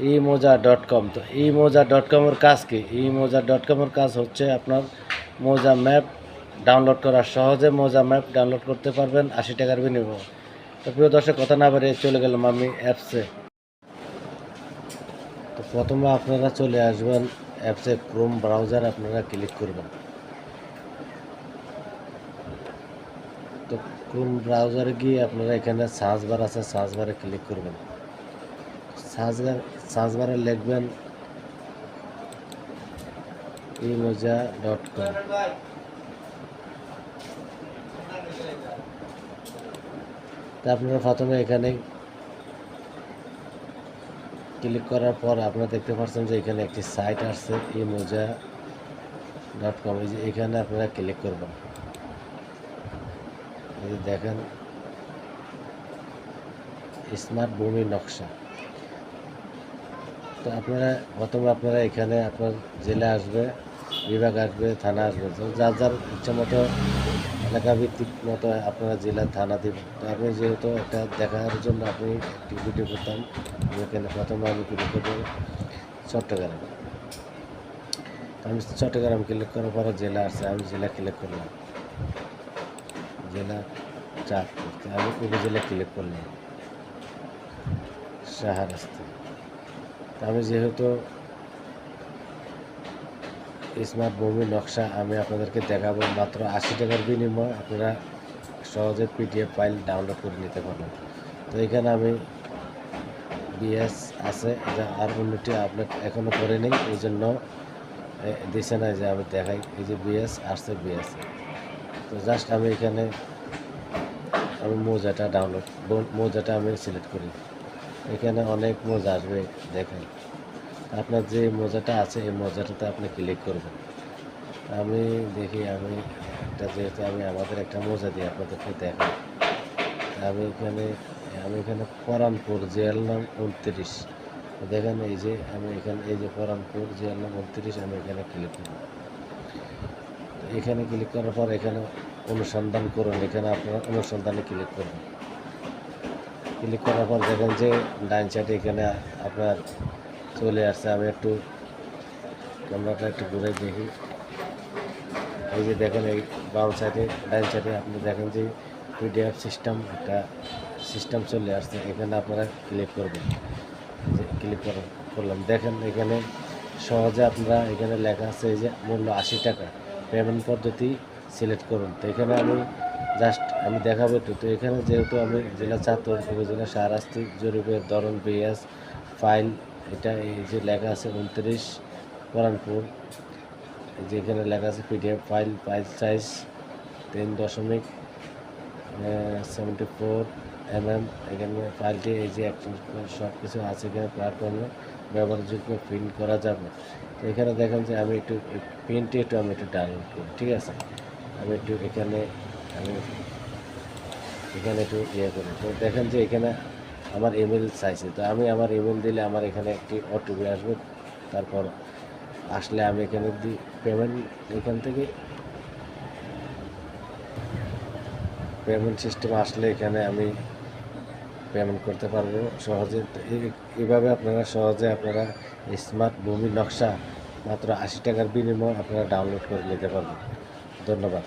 ই মোজা dot com তো ই মোজা ডট কমের কাজ কি? ই মোজা ডট কমের কাজ হচ্ছে আপনার মোজা ম্যাপ ডাউনলোড করা। সহজে মোজা ম্যাপ ডাউনলোড করতে পারবেন, আশি টাকার বিনিময়ে। তো প্রিয় দর্শক, কথা না বাড়িয়ে চলে গেলাম আমি অ্যাপসে। তো প্রথমে আপনারা চলে আসবেন অ্যাপসে ক্রোম ব্রাউজার, আপনারা ক্লিক করবেন। তো ক্রোম ব্রাউজারে গিয়ে আপনারা এখানে সার্চ বার আছে, সার্চ বারে ক্লিক করবেন। সার্চ বার সার্চ বারে লিখবেন ইমোজা ডট কম। তা আপনারা প্রথমে এখানে ক্লিক করার পর আপনারা দেখতে পাচ্ছেন যে এখানে একটি সাইট আসছে, ইমোজা ডট কম। এই যে এখানে আপনারা ক্লিক করবেন। এই দেখেন, স্মার্ট ভূমি নকশা। তো আপনারা প্রথমে আপনারা এখানে আপনার জেলা আসবে, বিভাগ আসবে, থানা আসবে, তো যার যার ইচ্ছা মতো এলাকা ভিত্তিক মতো আপনারা জেলা, থানা দেবেন। তো আপনি যেহেতু একটা দেখার জন্য আপনি একটি ভিডিও করতাম এখানে প্রথমে আমি ক্লিক করব চট্টগ্রাম। আমি চট্টগ্রাম ক্লিক করার পরে জেলা আসছে, আমি জেলা ক্লিক করলাম। জেলা চাঁদপুর, তো আমি উপজেলা ক্লিক করলাম। শাহরাস্তি। আমি যেহেতু স্মার্ট ভূমি নকশা আমি আপনাদেরকে দেখাবো মাত্র আশি টাকার বিনিময়ে, আপনারা সহজে পিডিএফ ফাইল ডাউনলোড করে নিতে পারবেন। তো এখানে আমি বিএস আছে, এটা আর উন্নতি আপনি এখনও করে নেই এই জন্য দিছে না যে আমি দেখাই, এই যে বিএস আসছে বিএস তো জাস্ট আমি এখানে আমি মোজাটা ডাউনলোড মোজাটা আমি সিলেক্ট করি। এখানে অনেক মোজা আসবে, দেখেন। আপনার যে মোজাটা আছে, এই মোজাটাতে আপনি ক্লিক করবেন। আমি দেখি, আমি একটা যেহেতু আমি আমাদের একটা মোজা দিই, আপনাদেরকে দেখাই। আমি এখানে আমি এখানে পরানপুর জিয়াল নাম উনত্রিশ। দেখেন, এই যে আমি এখানে, এই যে পরানপুর জিয়াল নাম উনত্রিশ, আমি এখানে ক্লিক করব। এখানে ক্লিক করার পর এখানে অনুসন্ধান করুন, এখানে আপনারা অনুসন্ধানে ক্লিক করবেন। ক্লিক করার পর দেখেন যে ডাইন সাইডে এখানে আপনার চলে আসছে। আমি একটু ক্যামেরাটা একটু ঘুরে দেখি। এই যে দেখেন এই বাম সাইডে ডাইন সাইডে আপনি দেখেন যে পিডিএফ সিস্টেম একটা সিস্টেম চলে আসছে। এখানে আপনারা ক্লিক করবেন। ক্লিক করলাম। দেখেন এখানে সহজে আপনারা এখানে লেখা আছে এই যে মূল্য আশি টাকা। পেমেন্ট পদ্ধতি সিলেক্ট করুন। তো এখানে আমি জাস্ট আমি দেখাবো একটু। তো এখানে যেহেতু আমি জেলা চাঁদপুর উপজেলা শাহরাস্তি জরিপের ধরন বিএস ফাইল, এটা এই যে লেখা আছে উনত্রিশ এই যে এখানে লেখা আছে পিডিএফ ফাইল ফাইল সাইজ তিন দশমিক সেভেন্টি ফোর এম এম এখানে ফাইলটি এই যে সব কিছু আছে এখানে প্ল্যাটফর্মে ব্যবহারযোগ্য প্রিন্ট করা যাবে। তো এখানে দেখেন যে আমি একটু প্রিন্টটি একটু আমি একটু ডাউনলোড করি, ঠিক আছে? আমি একটু এখানে আমি এখানে একটু ইয়ে করি। তো দেখেন যে এখানে আমার ইমেল চাইছে। তো আমি আমার ইমেল দিলে আমার এখানে একটি ওটিপি আসবে। তারপর আসলে আমি এখানে দিই পেমেন্ট এখান থেকে পেমেন্ট সিস্টেম আসলে এখানে আমি পেমেন্ট করতে পারব সহজে। এইভাবে আপনারা সহজে আপনারা স্মার্ট ভূমি নকশা মাত্র আশি টাকার বিনিময়ে আপনারা ডাউনলোড করে নিতে পারবেন। ধন্যবাদ।